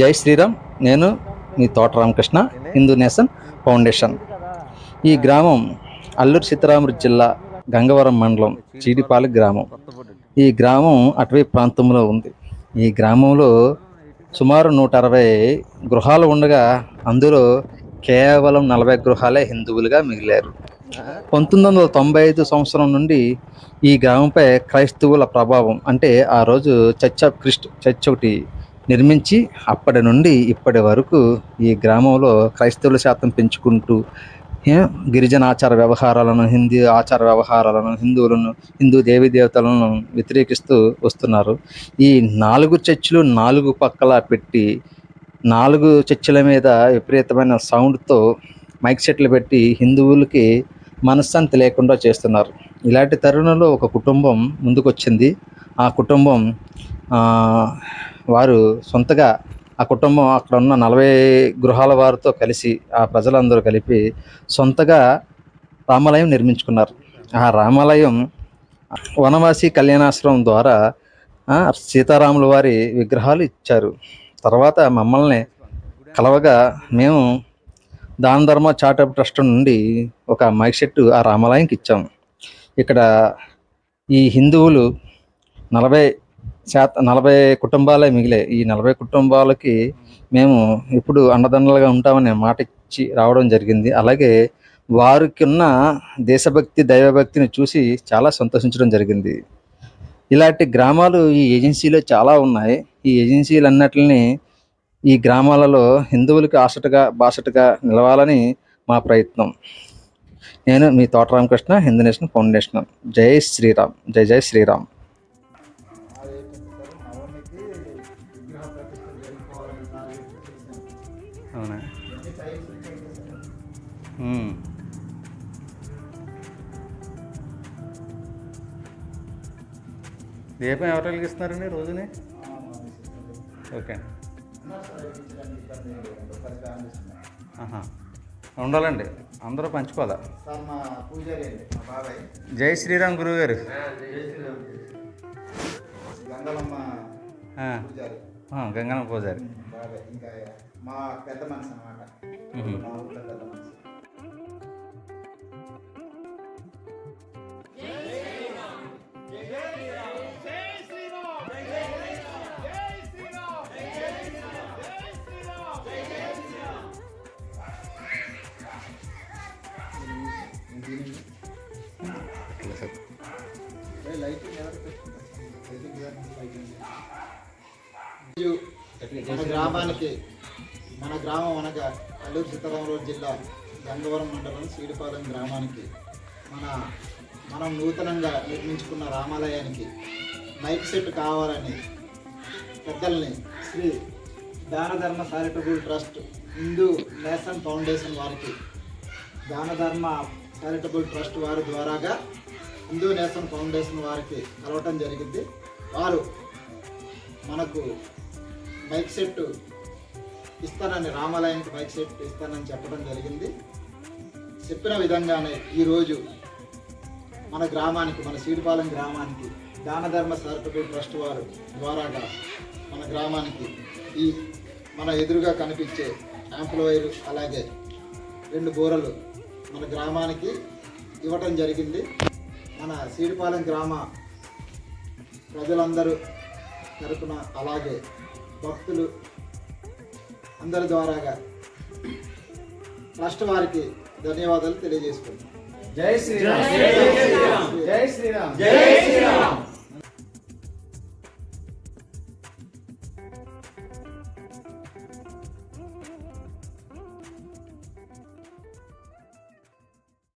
జై శ్రీరామ్ నేను మీ తోట రామకృష్ణ హిందూ నేషన్ ఫౌండేషన్. ఈ గ్రామం అల్లూరు సీతారామరాజు జిల్లా గంగవరం మండలం చీడిపాలి గ్రామం. ఈ గ్రామం అటవీ ప్రాంతంలో ఉంది. ఈ గ్రామంలో సుమారు నూట అరవై గృహాలు ఉండగా అందులో కేవలం నలభై గృహాలే హిందువులుగా మిగిలారు. పంతొమ్మిది వందల తొంభై ఐదు సంవత్సరం నుండి ఈ గ్రామంపై క్రైస్తవుల ప్రభావం అంటే ఆ రోజు చర్చ్ ఆఫ్ క్రిస్ట్ చర్చ్ ఒకటి నిర్మించి అప్పటి నుండి ఇప్పటి వరకు ఈ గ్రామంలో క్రైస్తవుల శాతం పెంచుకుంటూ గిరిజన ఆచార వ్యవహారాలను హిందూ ఆచార వ్యవహారాలను హిందువులను హిందూ దేవీ దేవతలను వ్యతిరేకిస్తూ వస్తున్నారు. ఈ నాలుగు చర్చిలు నాలుగు పక్కల పెట్టి నాలుగు చర్చిల మీద విపరీతమైన సౌండ్తో మైక్ సెట్లు పెట్టి హిందువులకి మనశ్శాంతి లేకుండా చేస్తున్నారు. ఇలాంటి తరుణంలో ఒక కుటుంబం ముందుకొచ్చింది. ఆ కుటుంబం వారు సొంతగా ఆ కుటుంబం అక్కడ ఉన్న నలభై గృహాల వారితో కలిసి ఆ ప్రజలందరూ కలిపి సొంతగా రామాలయం నిర్మించుకున్నారు. ఆ రామాలయం వనవాసి కళ్యాణాశ్రమం ద్వారా సీతారాముల వారి విగ్రహాలు ఇచ్చారు. తర్వాత మమ్మల్ని కలవగా మేము దాన ధర్మ చారిటబుల్ ట్రస్ట్ నుండి ఒక మైక్ సెట్టు ఆ రామాలయంకి ఇచ్చాము ఇక్కడ ఈ హిందువులు నలభై శాత నలభై కుటుంబాలే మిగిలాయి ఈ నలభై కుటుంబాలకి మేము ఇప్పుడు అండదండలుగా ఉంటామనే మాట ఇచ్చి రావడం జరిగింది. అలాగే వారికి ఉన్న దేశభక్తి దైవభక్తిని చూసి చాలా సంతోషించడం జరిగింది. ఇలాంటి గ్రామాలు ఈ ఏజెన్సీలో చాలా ఉన్నాయి. ఈ ఏజెన్సీలు అన్నట్లని ఈ గ్రామాలలో హిందువులకు ఆసటగా బాసటగా నిలవాలని మా ప్రయత్నం. నేను మీ తోట రామకృష్ణ హిందూ నేషనల్ ఫౌండేషన్. జై శ్రీరామ్. జై జై శ్రీరామ్. అవునా దీపం ఎవరు వెలిగిస్తున్నారండి రోజుని? ఓకే. ఉండాలండి. అందరూ పంచుకోవాలా? జై శ్రీరామ్ గురువు గారు గంగనమ్మ పూజారి. ఆ, గంగన్న పూజారి బాబాయ్ ఇంకా మా పెద్ద మనిషి అనమాట మ్మ్. మా ఊళ్ళో పెద్ద మనిషి ఏ లైటింగ్ ఎవరు పెట్టుకుంటారు? లైటింగ్ ఎవరు? లైటింగ్. మన గ్రామానికి మన గ్రామం అనగా అల్లూరు సీతారామరాజు జిల్లా గంగవరం మండలం సీడిపాలెం గ్రామానికి మన మనం నూతనంగా నిర్మించుకున్న రామాలయానికి మైక్ సెట్ కావాలని పెద్దల్ని Shri Danadharma charitable trust Hindu nation foundation వారికి దానధర్మ చారిటబుల్ ట్రస్ట్ వారి ద్వారాగా హిందూ నేషన్ ఫౌండేషన్ వారికి కలవటం జరిగింది. వారు మనకు మైక్ సెట్ ఇస్తానని రామాలయానికి బైక్ సెట్ ఇస్తానని చెప్పడం జరిగింది. చెప్పిన విధంగానే ఈరోజు మన గ్రామానికి మన సీడిపాలెం గ్రామానికి దానధర్మ చారిటబుల్ ట్రస్ట్ వారు ద్వారాగా మన గ్రామానికి ఈ మన ఎదురుగా కనిపించే యాంప్లవైరు అలాగే రెండు బోరలు మన గ్రామానికి ఇవ్వటం జరిగింది. మన సీడిపాలెం గ్రామ ప్రజలందరూ తరపున అలాగే భక్తులు అందరి ద్వారాగా ట్రస్ట్ వారికి ధన్యవాదాలు తెలియజేసుకుంటున్నాం. జై శ్రీరామ్. జై శ్రీరామ్. జై శ్రీరామ్.